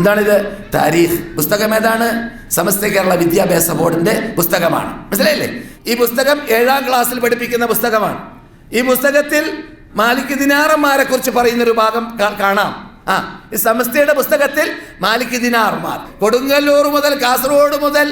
എന്താണിത്? താരീഖ്. പുസ്തകം ഏതാണ്? സമസ്ത കേരള വിദ്യാഭ്യാസ ബോർഡിന്റെ പുസ്തകമാണ്. മനസ്സിലായില്ലേ? ഈ പുസ്തകം ഏഴാം ക്ലാസ്സിൽ പഠിപ്പിക്കുന്ന പുസ്തകമാണ്. ഈ പുസ്തകത്തിൽ മാലിക് ദിനാറന്മാരെ കുറിച്ച് പറയുന്നൊരു ഭാഗം കാണാം. ആ ഈ സമസ്തയുടെ പുസ്തകത്തിൽ മാലിക് ദിനാർമാർ കൊടുങ്ങല്ലൂർ മുതൽ കാസർഗോഡ് മുതൽ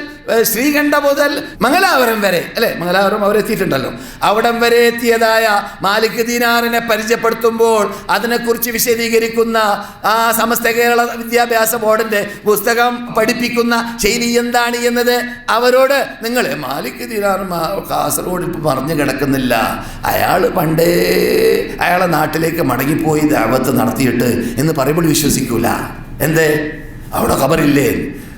ശ്രീകണ്ഠ മുതൽ മംഗലാപുരം വരെ അല്ലെ? മംഗലാപുരം അവരെത്തിയിട്ടുണ്ടല്ലോ അവിടം വരെ എത്തിയതായ മാലിക് ദിനാറിനെ പരിചയപ്പെടുത്തുമ്പോൾ അതിനെക്കുറിച്ച് വിശദീകരിക്കുന്ന ആ സമസ്ത കേരള വിദ്യാഭ്യാസ ബോർഡിന്റെ പുസ്തകം പഠിപ്പിക്കുന്ന ശൈലി എന്താണ് എന്നത്? അവരോട് നിങ്ങൾ മാലിക് ദിനാർമാർ കാസർഗോഡ് ഇപ്പം പറഞ്ഞു കിടക്കുന്നില്ല. അയാൾ പണ്ടേ അയാളെ നാട്ടിലേക്ക് മടങ്ങിപ്പോയി ദാവത്ത് നടത്തിയിട്ട് എന്ന് പറയുമ്പോൾ വിശ്വസിക്കൂല. എന്തേ? അവിടെ ഖബറില്ലേ?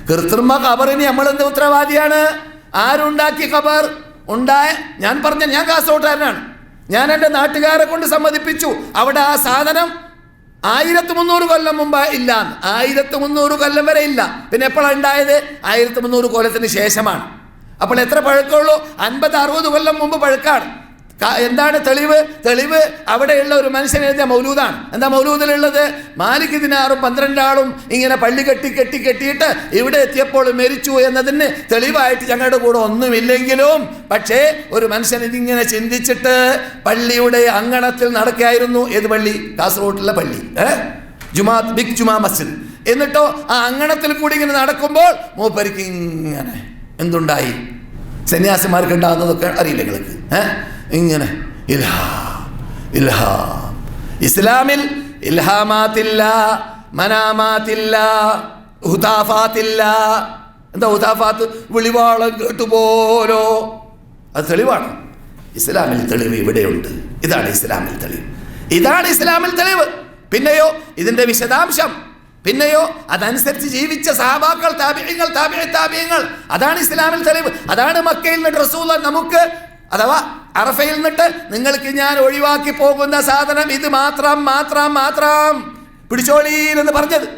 കൃത്രിമ ഖബറിന് നമ്മളെന്ത് ഉത്തരവാദിയാണ്? ആരുണ്ടാക്കിയ ഖബർ? ഉണ്ടായ ഞാൻ പറഞ്ഞ ഞാൻ കാസർഗോട്ടുകാരനാണ്. ഞാൻ എന്റെ നാട്ടുകാരെ കൊണ്ട് സമ്മതിപ്പിച്ചു. അവിടെ ആ സാധനം ആയിരത്തി മുന്നൂറ് കൊല്ലം മുമ്പ് ഇല്ല. ആയിരത്തി മുന്നൂറ് കൊല്ലം വരെ ഇല്ല. പിന്നെ എപ്പോഴാണ് ഉണ്ടായത്? ആയിരത്തി മുന്നൂറ് കൊല്ലത്തിന് ശേഷമാണ്. അപ്പോൾ എത്ര പഴക്കമുള്ളൂ? അൻപത് അറുപത് കൊല്ലം മുമ്പ് പഴക്കാണ്. എന്താണ് തെളിവ്? തെളിവ് അവിടെയുള്ള ഒരു മനുഷ്യൻ എഴുതിയ മൗലൂദാണ്. എന്താ മൗലൂദിലുള്ളത്? മാലിക് ദിനാറും പന്ത്രണ്ടാളും ഇങ്ങനെ പള്ളി കെട്ടി കെട്ടി കെട്ടിയിട്ട് ഇവിടെ എത്തിയപ്പോൾ മരിച്ചു എന്നതിന് തെളിവായിട്ട് ഞങ്ങളുടെ കൂടെ ഒന്നുമില്ലെങ്കിലും പക്ഷേ ഒരു മനുഷ്യൻ ഇതിങ്ങനെ ചിന്തിച്ചിട്ട് പള്ളിയുടെ അങ്കണത്തിൽ നടക്കുകയായിരുന്നു. ഏത് പള്ളി? കാസർഗോഡിലെ പള്ളി. ഏ? ജുമാ ബിഗ് ജുമാ മസ്ജിദ്. എന്നിട്ടോ ആ അങ്കണത്തിൽ കൂടി ഇങ്ങനെ നടക്കുമ്പോൾ മൂപ്പരിക്ക് ഇങ്ങനെ എന്തുണ്ടായി? സന്യാസിമാർക്ക് ഉണ്ടാകുന്നതൊക്കെ അറിയില്ല നിങ്ങൾക്ക് ഏ? ഇങ്ങനെ. ഇസ്ലാമിൽ ഇൽഹാമാത്തില്ല മനാമാത്തില്ല ഹുതാഫാത്തില്ല. എന്താ ഹുതാഫാത്ത്? വിളിവാളം കേട്ടുപോലോ അത് തെളിവാണ്. ഇസ്ലാമിൽ തെളിവ് ഇവിടെയുണ്ട്. ഇതാണ് ഇസ്ലാമിൽ തെളിവ്. ഇതാണ് ഇസ്ലാമിൽ തെളിവ്. പിന്നെയോ ഇതിന്റെ വിശദാംശം. പിന്നെയോ അതനുസരിച്ച് ജീവിച്ച സഹാബാക്കൾ താപ്യങ്ങൾ താപ്യ താപ്യങ്ങൾ അതാണ് ഇസ്ലാമിൽ തെളിവ്. അതാണ് മക്കയിൽ നിന്ന് റസൂല നമുക്ക് അഥവാ അറഫയിൽ നിന്നിട്ട് നിങ്ങൾക്ക് ഞാൻ ഒഴിവാക്കി പോകുന്ന സാധനം ഇത് മാത്രം മാത്രം മാത്രം. പിടിച്ചോളീൻ എന്ന് പറഞ്ഞത്.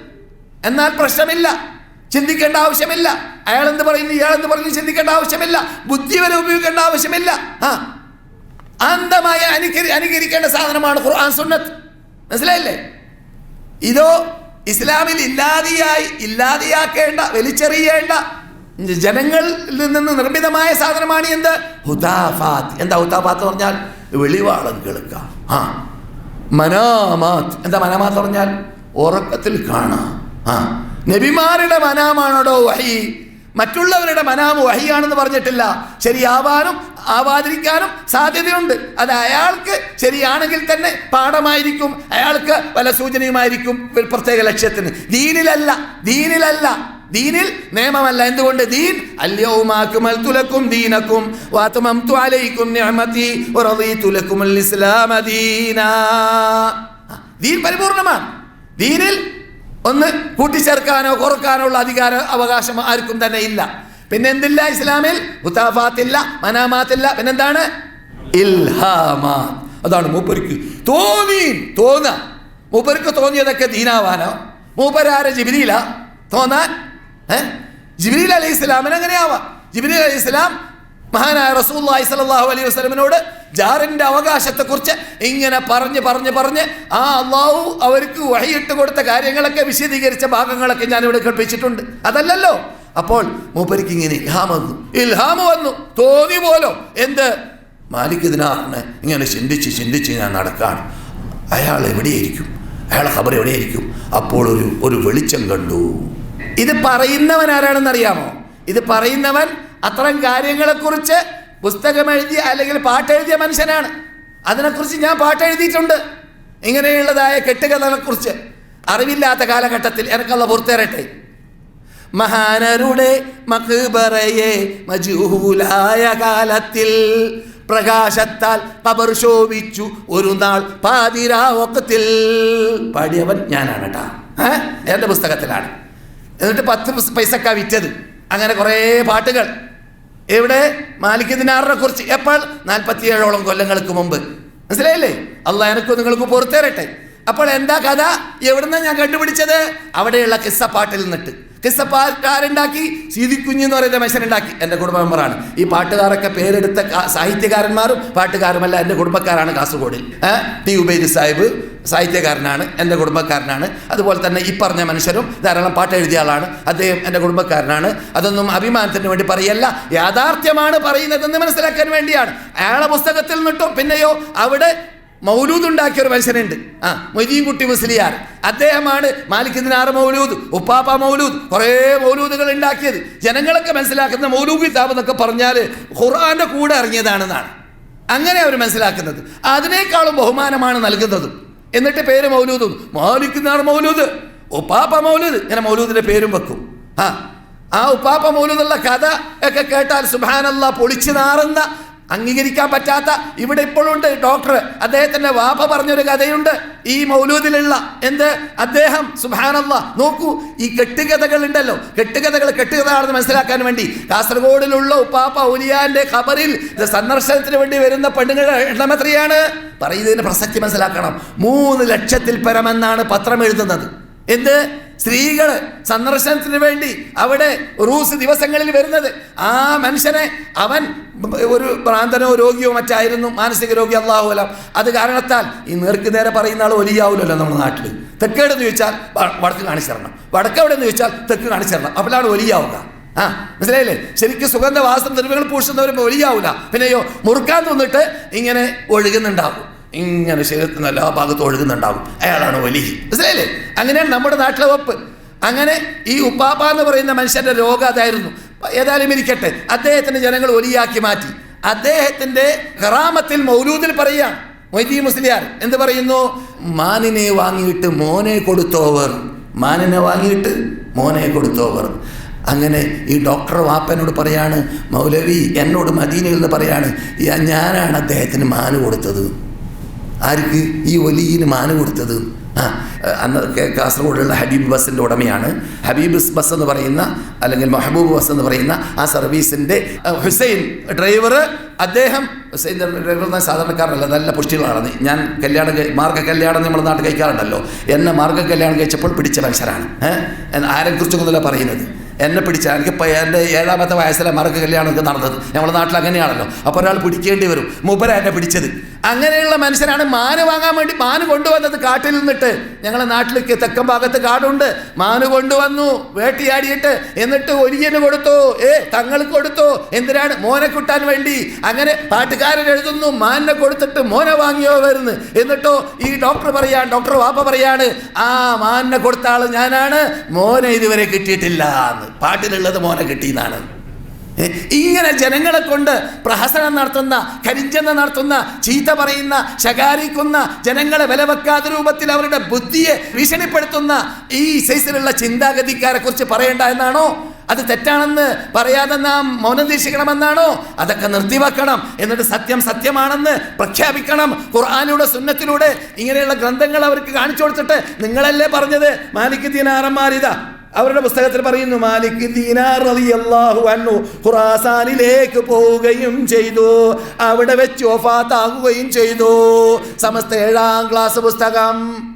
എന്നാൽ പ്രശ്നമില്ല. ചിന്തിക്കേണ്ട ആവശ്യമില്ല. അയാൾ എന്ത് പറയുന്നു? ഇയാൾ എന്ത് പറയുന്നു? ചിന്തിക്കേണ്ട ആവശ്യമില്ല. ബുദ്ധി വരെ ഉപയോഗിക്കേണ്ട ആവശ്യമില്ല. ആ. അന്ധമായി അനുകരി അനുകരിക്കേണ്ട സാധനമാണ് ഖുർആൻ സുന്നത്ത്. മനസ്സിലായില്ലേ? ഇതോ ഇസ്ലാമിൽ ഇല്ലാതെയായി ഇല്ലാതെയാക്കേണ്ട വലിച്ചെറിയേണ്ട ജനങ്ങളിൽ നിന്ന് നിർമ്മിതമായ സാധനമാണ് എന്ത്? ഹുദാഫാത്ത് എന്താ ഹുദാഫാത്ത് പറഞ്ഞാൽ? വെളിവാളം കേൾക്കാം. ആ. മനാമാത്ത്. എന്താ മനാമാത്ത് പറഞ്ഞാൽ? ഉറക്കത്തിൽ കാണാം. ആ. നബിമാരുടെ മനാമാണോടോ വഹി? മറ്റുള്ളവരുടെ മനാമ് വഹിയാണെന്ന് പറഞ്ഞിട്ടില്ല. ശരിയാവാനും ആവാതിരിക്കാനും സാധ്യതയുണ്ട്. അത് അയാൾക്ക് ശരിയാണെങ്കിൽ തന്നെ പാഠമായിരിക്കും. അയാൾക്ക് വല്ല സൂചനയുമായിരിക്കും. പ്രത്യേക ലക്ഷ്യത്തിന്. ദീനിലല്ല. ദീനിലല്ല. ദീനിൽ നിയമമല്ല. എന്തുകൊണ്ട്? ദീൻ തുലക്കും ദീനക്കും. വാത്തുമം അലൈക്കും നിഅമതി വറദീതു ലക്കുമുൽ ഇസ്ലാമ ദീനാ. ദീൻ പരിപൂർണമാണ്. ദീനിൽ ഒന്ന് കൂട്ടിച്ചേർക്കാനോ കുറക്കാനോ ഉള്ള അധികാര അവകാശം ആർക്കും തന്നെ ഇല്ല. പിന്നെ എന്തില്ല ഇസ്ലാമിൽ? മുത്താഫാത്തില്ല മനാമാത്തില്ല. പിന്നെന്താണ്? ഇൽഹാമാ. അതാണ് മൂപ്പർക്ക് തോന്നി തോന്ന. മൂപ്പർക്ക് തോന്നിയതൊക്കെ ദീനാവാനോ. മൂപ്പരാരെ ജിബിരിയില. തോന്നാൻ ഏ? ജിബിലി അലൈഹി ഇസ്ലാമിന് അങ്ങനെയാവാം. ജിബിലി അലൈഹി ഇസ്ലാം മഹാനായ റസൂല്ലായി സല്ലല്ലാഹു അലൈഹി വസ്ലമിനോട് ജാറിന്റെ അവകാശത്തെക്കുറിച്ച് ഇങ്ങനെ പറഞ്ഞ് പറഞ്ഞ് പറഞ്ഞ് ആ അള്ളാഹു അവർക്ക് വഴിയിട്ട് കൊടുത്ത കാര്യങ്ങളൊക്കെ വിശദീകരിച്ച ഭാഗങ്ങളൊക്കെ ഞാൻ ഇവിടെ കേൾപ്പിച്ചിട്ടുണ്ട്. അതല്ലല്ലോ? അപ്പോൾ മൂപ്പരിക്ക് ഇങ്ങനെ ഇൽഹാം വന്നു. ഇൽഹാം വന്നു. തോന്നി പോലോ? എന്ത്? മാലിക് ദിനാറിന് ഇങ്ങനെ ചിന്തിച്ച് ചിന്തിച്ച് ഞാൻ നടക്കാണ്. അയാൾ എവിടെയായിരിക്കും? അയാളെ ഖബർ എവിടെയായിരിക്കും? അപ്പോൾ ഒരു ഒരു വെളിച്ചം കണ്ടു. ഇത് പറയുന്നവൻ ആരാണെന്ന് അറിയാമോ ഇത് പറയുന്നവൻ അത്തരം കാര്യങ്ങളെക്കുറിച്ച് പുസ്തകം എഴുതിയ അല്ലെങ്കിൽ പാട്ടെഴുതിയ മനുഷ്യനാണ്. അതിനെക്കുറിച്ച് ഞാൻ പാട്ടെഴുതിയിട്ടുണ്ട്. ഇങ്ങനെയുള്ളതായ കെട്ടുകഥകളെക്കുറിച്ച് അറിവില്ലാത്ത കാലഘട്ടത്തിൽ എനിക്കുള്ള പുറത്തേറട്ടെ. മഹാനരുടെ മക്ബറയെ മജൂലായ കാലത്തിൽ പ്രകാശത്താൽ കബർ ശോഭിച്ചു ഒരു നാൾ പാതിരാവക്കത്തിൽ പാടിയവൻ ഞാനാണ് കേട്ടാ? എന്റെ പുസ്തകത്തിലാണ്. എന്നിട്ട് പത്ത് പൈസക്ക വിറ്റത്. അങ്ങനെ കുറേ പാട്ടുകൾ. എവിടെ? മാലിക് ദിനാറിനെ കുറിച്ച്. എപ്പോൾ? നാൽപ്പത്തിയേഴോളം കൊല്ലങ്ങൾക്ക് മുമ്പ്. മനസ്സിലായില്ലേ? എനക്കും നിങ്ങൾക്ക് പുറത്തേറട്ടെ. അപ്പോൾ എന്താ കഥ? എവിടുന്ന ഞാൻ കണ്ടുപിടിച്ചത്? അവിടെയുള്ള കിസ്സപ്പാട്ടിൽ നിന്നിട്ട്. കിസ്സപ്പാട്ടുകാരുണ്ടാക്കി സീതിക്കുഞ്ഞ് എന്ന് പറയുന്ന മനുഷ്യനുണ്ടാക്കി എന്റെ കുടുംബ മെമ്പറാണ് ഈ പാട്ടുകാരൊക്കെ പേരെടുത്ത സാഹിത്യകാരന്മാരും പാട്ടുകാരുമല്ല എന്റെ കുടുംബക്കാരാണ് കാസർഗോഡിൽ ടി ഉബൈദ് സാഹിബ് സാഹിത്യകാരനാണ് എന്റെ കുടുംബക്കാരനാണ്. അതുപോലെ തന്നെ ഈ പറഞ്ഞ മനുഷ്യരും ധാരാളം പാട്ട് എഴുതിയ ആളാണ്. അദ്ദേഹം എന്റെ കുടുംബക്കാരനാണ്. അതൊന്നും അഭിമാനത്തിന് വേണ്ടി പറയല്ല യാഥാർത്ഥ്യമാണ് പറയുന്നതെന്ന് മനസ്സിലാക്കാൻ വേണ്ടിയാണ്. അയാളെ പുസ്തകത്തിൽ നിന്നിട്ടും പിന്നെയോ അവിടെ മൗലൂദ് ഉണ്ടാക്കിയ ഒരു മനുഷ്യനുണ്ട് ആ മൊയ്തീൻ കുട്ടി മുസ്ലിയാർ. അദ്ദേഹമാണ് മാലിക് ദിനാർ മൗലൂദ് ഉപ്പാപ്പ മൗലൂദ് കുറേ മൗലൂദുകൾ ഉണ്ടാക്കിയത്. ജനങ്ങളൊക്കെ മനസ്സിലാക്കുന്ന മൗലൂദ് കിതാബ് എന്നൊക്കെ പറഞ്ഞാൽ ഖുർആാന്റെ കൂടെ ഇറങ്ങിയതാണെന്നാണ്. അങ്ങനെ അവർ മനസ്സിലാക്കുന്നത്. അതിനേക്കാളും ബഹുമാനമാണ് നൽകുന്നത്. എന്നിട്ട് പേര് മൗലൂദും. മാലിക് ദിനാർ മൗലൂദ് ഉപ്പാപ്പ മൗലൂദ് ഇങ്ങനെ മൗലൂദിന്റെ പേരും വെക്കും. ആ ആ ഉപ്പാപ്പ മൗലൂദുള്ള കഥ ഒക്കെ കേട്ടാൽ സുബാനല്ല പൊളിച്ചു നാറുന്ന അംഗീകരിക്കാൻ പറ്റാത്ത ഇവിടെ ഇപ്പോഴുണ്ട് ഡോക്ടർ. അദ്ദേഹത്തിന്റെ വാപ്പ പറഞ്ഞൊരു കഥയുണ്ട്. ഈ മൗലൂദിലുള്ള എന്ത്? അദ്ദേഹം സുബാനല്ല നോക്കൂ ഈ കെട്ടുകഥകൾ ഉണ്ടല്ലോ കെട്ടുകഥകൾ കെട്ടുകഥയാണെന്ന് മനസ്സിലാക്കാൻ വേണ്ടി. കാസർഗോഡിലുള്ള ഉപ്പാപ്പ ഔലിയാന്റെ ഖബറിൽ സന്ദർശനത്തിന് വേണ്ടി വരുന്ന പെണ്ണുങ്ങളുടെ എണ്ണം എത്രയാണ്? പറയുന്നതിന് പ്രസക്തി മനസ്സിലാക്കണം. മൂന്ന് ലക്ഷത്തിൽ പരമെന്നാണ് പത്രം എഴുതുന്നത്. എന്ത്? സ്ത്രീകൾ സന്ദർശനത്തിന് വേണ്ടി അവിടെ റൂസ് ദിവസങ്ങളിൽ വരുന്നത്. ആ മനുഷ്യനെ അവൻ ഒരു ഭ്രാന്തനോ രോഗിയോ മറ്റായിരുന്നു. മാനസിക രോഗി അള്ളാഹുലം അത് കാരണത്താൽ ഈ നേർക്ക് നേരെ പറയുന്ന ആൾ ഒലിയാവില്ലല്ലോ നമ്മുടെ നാട്ടിൽ തെക്കേടെന്ന് ചോദിച്ചാൽ വ- വടക്ക് കാണിച്ചു തരണം വടക്ക് എവിടെ എന്ന് ചോദിച്ചാൽ തെക്ക് കാണിച്ചു തരണം അപ്പോഴാണ് ഒലിയാവുക. ആ മനസ്സിലായില്ലേ? ശരിക്കും സുഗന്ധവാസം ദ്രവ്യങ്ങൾ പൂഷുന്നവരും ഒലിയാവില്ല പിന്നെയോ മുറുക്കാൻ തോന്നിട്ട് ഇങ്ങനെ ഒഴുകുന്നുണ്ടാവും ഇങ്ങനെ ശരീരത്തിന് എല്ലാ ഭാഗത്തും ഒഴുകുന്നുണ്ടാവും അയാളാണ് വലിയ മനസ്സിലായില്ലേ? അങ്ങനെയാണ് നമ്മുടെ നാട്ടിലെ വപ്പ് അങ്ങനെ ഈ ഉപ്പാപ്പ എന്ന് പറയുന്ന മനുഷ്യന്റെ രോഗം അതായിരുന്നു. ഏതായാലും ഇരിക്കട്ടെ. അദ്ദേഹത്തിന് ജനങ്ങൾ ഒലിയാക്കി മാറ്റി. അദ്ദേഹത്തിന്റെ ഹറാമത്തിൽ മൗലൂദിൽ പറയാ മൊയ്തീ മുസ്ലിയാർ എന്ത് പറയുന്നു? മാനിനെ വാങ്ങിയിട്ട് മോനെ കൊടുത്തോവർ. മാനിനെ വാങ്ങിയിട്ട് മോനെ കൊടുത്തോവർ. അങ്ങനെ ഈ ഡോക്ടർ വാപ്പനോട് പറയാണ് മൗലവി എന്നോട് മദീനയിൽ നിന്ന് പറയാണ് "യാ, ഞാനാണ് അദ്ദേഹത്തിന് മാന് കൊടുത്തത്. ആർക്ക് ഈ ഒലിയിന് മാന കൊടുത്തത്? ആ അന്ന് കാസർഗോഡുള്ള ഹബീബ് ബസ്സിന്റെ ഉടമയാണ്. ഹബീബ് ബസ് എന്ന് പറയുന്ന അല്ലെങ്കിൽ മെഹബൂബ് ബസ് എന്ന് പറയുന്ന ആ സർവീസിന്റെ ഹുസൈൻ ഡ്രൈവർ അദ്ദേഹം ഹുസൈൻ ഡ്രൈവർ എന്ന സാധാരണക്കാരനല്ല നല്ല പുഷ്ടികളാണ് ഞാൻ കല്യാണം മാർഗ കല്യാണം നമ്മുടെ നാട്ടിൽ കഴിക്കാറുണ്ടല്ലോ. എന്നെ മാർഗ കല്യാണം കഴിച്ചപ്പോൾ പിടിച്ച മനുഷ്യരാണ്. ആരെക്കുറിച്ചൊന്നുമല്ല പറയുന്നത്. എന്നെ പിടിച്ച എനിക്കിപ്പോൾ എന്റെ ഏഴാമത്തെ വയസ്സിലെ മറക്ക് കല്യാണമൊക്കെ നടന്നത്. നമ്മുടെ നാട്ടിൽ അങ്ങനെയാണല്ലോ. അപ്പോൾ ഒരാൾ പിടിക്കേണ്ടി വരും. മുബര എന്നെ പിടിച്ചത്. അങ്ങനെയുള്ള മനുഷ്യനാണ് മാന് വാങ്ങാൻ വേണ്ടി മാന് കൊണ്ടുവന്നത് കാട്ടിൽ നിന്നിട്ട്. ഞങ്ങളെ നാട്ടിലേക്ക് തെക്കൻ ഭാഗത്ത് കാടുണ്ട്. മാന് കൊണ്ടുവന്നു വേട്ടിയാടിയിട്ട്. എന്നിട്ട് ഒരിയന് കൊടുത്തു. ഏ തങ്ങൾക്ക് കൊടുത്തു. എന്തിനാണ് മോനെ കിട്ടാൻ വേണ്ടി? അങ്ങനെ പാട്ടുകാരൻ എഴുതുന്നു മാനിനെ കൊടുത്തിട്ട് മോനെ വാങ്ങിയോ വരുന്നു. എന്നിട്ടോ ഈ ഡോക്ടർ പറയാൻ ഡോക്ടർ വാപ്പ പറയാണ് ആ മാനിനെ കൊടുത്ത ആൾ ഞാനാണ്. മോനെ ഇതുവരെ കിട്ടിയിട്ടില്ല എന്ന് പാട്ടിലുള്ളത് മോനെ കിട്ടിയെന്നാണ്. ഇങ്ങനെ ജനങ്ങളെ കൊണ്ട് പ്രഹസനം നടത്തുന്ന കരിഞ്ചന്ത നടത്തുന്ന ചീത്ത പറയുന്ന ശകാരിക്കുന്ന ജനങ്ങളെ വില വെക്കാത്ത രൂപത്തിൽ അവരുടെ ബുദ്ധിയെ ഭീഷണിപ്പെടുത്തുന്ന ഈ സൈസിലുള്ള ചിന്താഗതിക്കാരെ കുറിച്ച് പറയണ്ട എന്നാണോ? അത് തെറ്റാണെന്ന് പറയാതെ നാം മൗനം ദീക്ഷിക്കണമെന്നാണോ അതൊക്കെ നിർത്തിവെക്കണം എന്നിട്ട് സത്യം സത്യമാണെന്ന് പ്രഖ്യാപിക്കണം. ഖുർആാനിലൂടെ സുന്നത്തിലൂടെ ഇങ്ങനെയുള്ള ഗ്രന്ഥങ്ങൾ അവർക്ക് കാണിച്ചു കൊടുത്തിട്ട് നിങ്ങളല്ലേ പറഞ്ഞത്? മാലിക് ദീനാറന്മാരിതാ അവരുടെ പുസ്തകത്തിൽ പറയുന്നു മാലിക് ദീനാർ റളിയല്ലാഹു അൻഹു. ഖുറാസാനിലേക്ക് പോവുകയും ചെയ്തു. അവിടെ വെച്ച് ഒഫാത്താകുകയും ചെയ്തു. സമസ്ത ഏഴാം ക്ലാസ് പുസ്തകം.